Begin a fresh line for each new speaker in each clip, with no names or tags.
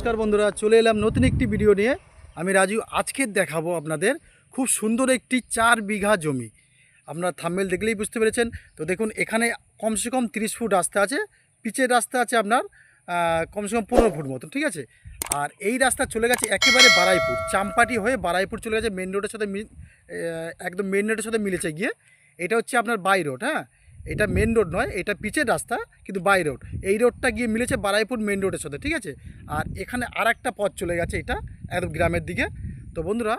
নমস্কার বন্ধুরা, চলে এলাম নতুন একটি ভিডিও নিয়ে। আমি রাজু, আজকে দেখাবো আপনাদের খুব সুন্দর একটি চার বিঘা জমি। আপনারা থাম্বেল দেখলেই বুঝতে পেরেছেন। তো দেখুন, এখানে কমসে কম তিরিশ ফুট রাস্তা আছে, পিচের রাস্তা আছে আপনার কমসে কম পনেরো ফুট মতো ঠিক আছে? আর এই রাস্তা চলে গেছে একেবারে বারাইপুর, চাম্পাটি হয়ে বারাইপুর চলে গেছে মেন রোডের সাথে একদম মেন রোডের সাথে মিলেছে গিয়ে। এটা হচ্ছে আপনার বাই রোড হ্যাঁ? এটা মেন রোড নয়, এটা পিচের রাস্তা, কিন্তু বাই রোড এই রোডটা গিয়ে মিলেছে বারাইপুর মেন রোডের সাথে, ঠিক আছে? আর এখানে আর একটা পথ চলে গেছে এটা, একদম গ্রামের দিকে। তো বন্ধুরা,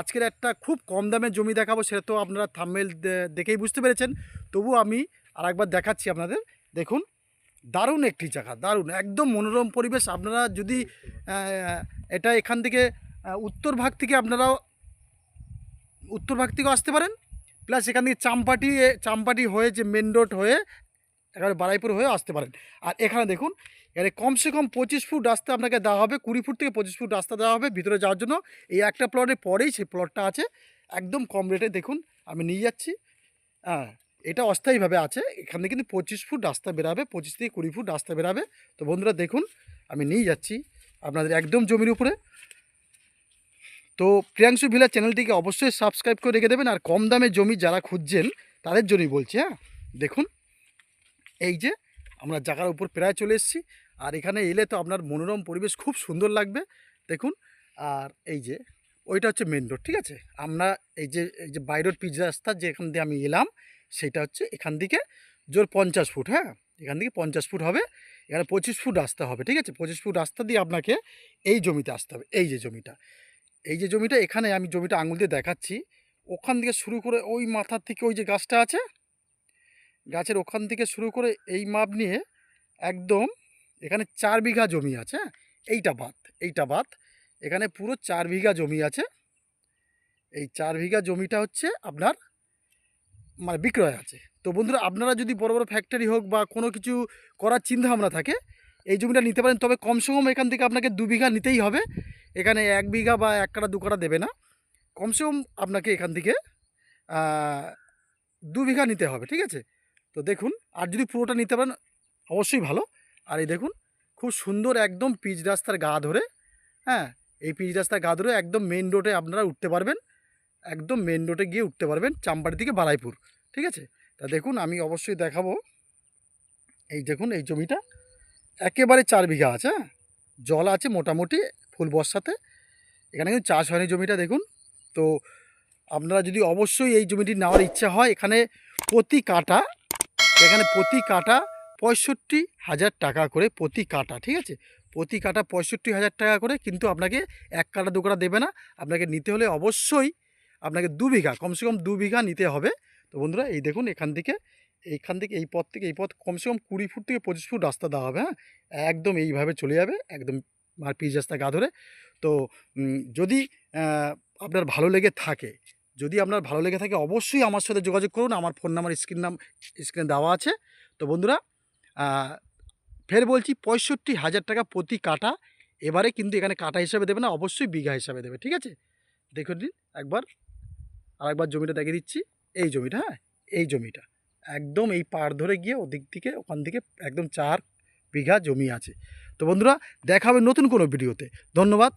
আজকের একটা খুব কম দামে জমি দেখাবো, সেটা তো আপনারা থাম্বেল দেখেই বুঝতে পেরেছেন। তবু আমি আর একবার দেখাচ্ছি আপনাদের। দেখুন, দারুণ একটি জায়গা, দারুণ, একদম মনোরম পরিবেশ। আপনারা যদি এটা এখান থেকে উত্তর ভাগ থেকে আপনারাও, উত্তর ভাগ থেকেও আসতে পারেন। প্লাস এখান থেকে চাম্পাটি চাম্পাটি হয়ে যে মেন রোড হয়ে একেবারে বারাইপুর হয়ে আসতে পারেন। আর এখানে দেখুন, এখানে কমসে কম পঁচিশ ফুট রাস্তা আপনাকে দেওয়া হবে, কুড়ি ফুট থেকে পঁচিশ ফুট রাস্তা দেওয়া হবে ভিতরে যাওয়ার জন্য। এই একটা প্লটের পরেই সেই প্লটটা আছে। একদম কম রেটে দেখুন, আমি নিয়ে যাচ্ছি। হ্যাঁ এটা অস্থায়ীভাবে আছে। এখানে কিন্তু পঁচিশ ফুট রাস্তা বেরাবে, পঁচিশ থেকে কুড়ি ফুট রাস্তা বেরাবে। তো বন্ধুরা দেখুন, আমি নিয়ে যাচ্ছি আপনাদের একদম জমির উপরে। তো প্রিয়াংশু ভিলা চ্যানেলটিকে অবশ্যই সাবস্ক্রাইব করে রেখে দেবেন আর কম দামে জমি যারা খুঁজছেন, তাদের জন্যই বলছি হ্যাঁ? দেখুন, এই যে আমরা জায়গার উপর প্রায় চলে এসেছি, আর এখানে এলে তো আপনার মনোরম পরিবেশ খুব সুন্দর লাগবে। দেখুন, আর এই যে, ওইটা হচ্ছে মেন রোড ঠিক আছে? আমরা এই যে এই যে বাই রোড পিচ রাস্তা যেখান দিয়ে আমি এলাম, সেটা হচ্ছে এখান থেকে জোর পঞ্চাশ ফুট হ্যাঁ? এখান থেকে পঞ্চাশ ফুট হবে, এখানে পঁচিশ ফুট রাস্তা হবে, ঠিক আছে? পঁচিশ ফুট রাস্তা দিয়ে আপনাকে এই জমিতে আসতে হবে, এই যে জমিটা। এই যে জমিটা, এখানে আমি জমিটা আঙুল দিয়ে দেখাচ্ছি। ওখান থেকে শুরু করে ওই মাথার থেকে ওই যে গাছটা আছে, গাছের ওখান থেকে শুরু করে এই মাপ নিয়ে একদম এখানে চার বিঘা জমি আছে হ্যাঁ? এইটা বাদ এইটা বাদ। এখানে পুরো চার বিঘা জমি আছে। এই চার বিঘা জমিটা হচ্ছে আপনার মানে বিক্রয় আছে। তো বন্ধুরা, আপনারা যদি বড় বড় ফ্যাক্টরি হোক বা কোনো কিছু করার চিন্তা ভাবনা থাকে এই জমিটা নিতে পারেন, তবে কমসে কম এখান থেকে আপনাকে দু বিঘা নিতেই হবে। এখানে এক বিঘা বা এক কাটা, দু কাটা দেবে না। কমসে কম আপনাকে এখান থেকে দু বিঘা নিতে হবে, ঠিক আছে? তো দেখুন, আর যদি পুরোটা নিতে পারেন, অবশ্যই ভালো। আর এই দেখুন, খুব সুন্দর একদম পিচ রাস্তার গা ধরে হ্যাঁ? এই পিচ রাস্তার গা ধরে একদম মেন রোডে আপনারা উঠতে পারবেন। একদম মেন রোডে গিয়ে উঠতে পারবেন, চাম্পাড়ি থেকে বারাইপুর ঠিক আছে? তা দেখুন, আমি অবশ্যই দেখাবো। এই দেখুন, এই জমিটা। একেবারে চার বিঘা আছে হ্যাঁ? জল আছে মোটামুটি ফুল বর্ষাতে। এখানে কিন্তু চাষ হয়নি জমিটা, দেখুন। তো আপনারা যদি অবশ্যই এই জমিটি নেওয়ার ইচ্ছা হয়, এখানে প্রতি কাটা, এখানে প্রতি কাটা পঁয়ষট্টি হাজার টাকা করে প্রতি কাটা, ঠিক আছে? প্রতি কাটা পঁয়ষট্টি হাজার টাকা করে কিন্তু আপনাকে এক কাটা, দু কাটা দেবে না। আপনাকে নিতে হলে অবশ্যই আপনাকে দু বিঘা, কমসে কম দু বিঘা নিতে হবে। তো বন্ধুরা, এই দেখুন এখান থেকে এইখান থেকে এই পথ থেকে এই পথ কমসে কম কুড়ি ফুট থেকে পঁচিশ ফুট রাস্তা দেওয়া হবে হ্যাঁ? একদম এইভাবে চলে যাবে, একদম আর পিচ রাস্তা গা ধরে। তো যদি আপনার ভালো লেগে থাকে, যদি আপনার ভালো লেগে থাকে অবশ্যই আমার সাথে যোগাযোগ করুন, আমার ফোন নাম্বার, স্ক্রিন নাম, স্ক্রিনে দেওয়া আছে। তো বন্ধুরা ফের বলছি পঁয়ষট্টি হাজার টাকা প্রতি কাটা, এবারে কিন্তু এখানে কাটা হিসাবে দেবে না, অবশ্যই বিঘা হিসাবে দেবে, ঠিক আছে? দেখুন একবার আর একবার জমিটা দেখিয়ে দিচ্ছি, এই জমিটা হ্যাঁ? এই জমিটা। একদম এই পাড় ধরে গিয়ে ওদিক থেকে, ওখান থেকে একদম চার বিঘা জমি আছে। তো বন্ধুরা দেখা হবে নতুন কোনো ভিডিওতে। ধন্যবাদ।